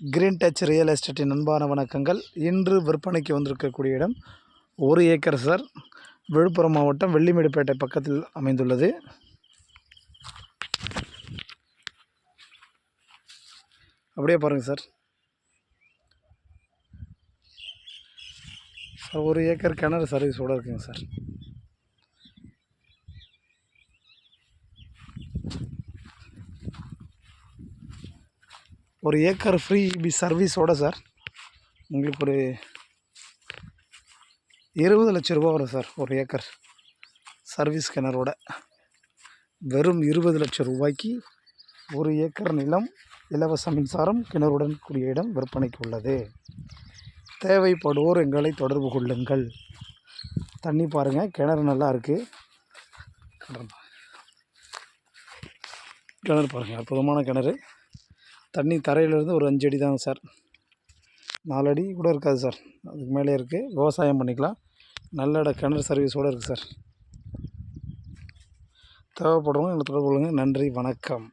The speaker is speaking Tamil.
கிரீன் டச் ரியல் எஸ்டேட்டின் அன்பான வணக்கங்கள். இன்று விற்பனைக்கு வந்திருக்கக்கூடிய இடம் ஒரு ஏக்கர் சார் விழுப்புரம் மாவட்டம் வெள்ளிமேடுப்பேட்டை பக்கத்தில் அமைந்துள்ளது. அப்படியே பாருங்கள் சார் சார் ஒரு ஏக்கர் கிணறு சர்வீஸோடு இருக்குங்க சார் ஒரு ஏக்கர் ஃப்ரீ இபி சர்வீஸோட சார் உங்களுக்கு ஒரு இருபது லட்ச ரூபா வரும் சார் ஒரு ஏக்கர் சர்வீஸ் கிணறோட வெறும் இருபது லட்சம் ரூபாய்க்கு ஒரு ஏக்கர் நிலம் இலவச மின்சாரம் கிணறுடன் கூடிய இடம் விற்பனைக்கு உள்ளது. தேவைப்படுவோர் எங்களை தொடர்பு கொள்ளுங்கள். தண்ணி பாருங்கள் கிணறு நல்லா இருக்குது கிணறு பாருங்கள் அற்புதமான கிணறு. தண்ணி தரையிலேருந்து ஒரு அஞ்சு அடி தாங்க சார். நாலு அடி கூட இருக்காது சார். அதுக்கு மேலே இருக்குது விவசாயம் பண்ணிக்கலாம். நல்ல இடம் கிணறு சர்வீஸோடு இருக்குது சார். தேவைப்படுறவங்க எங்களை தொடர்பு கொள்ளுங்கள் நன்றி. வணக்கம்.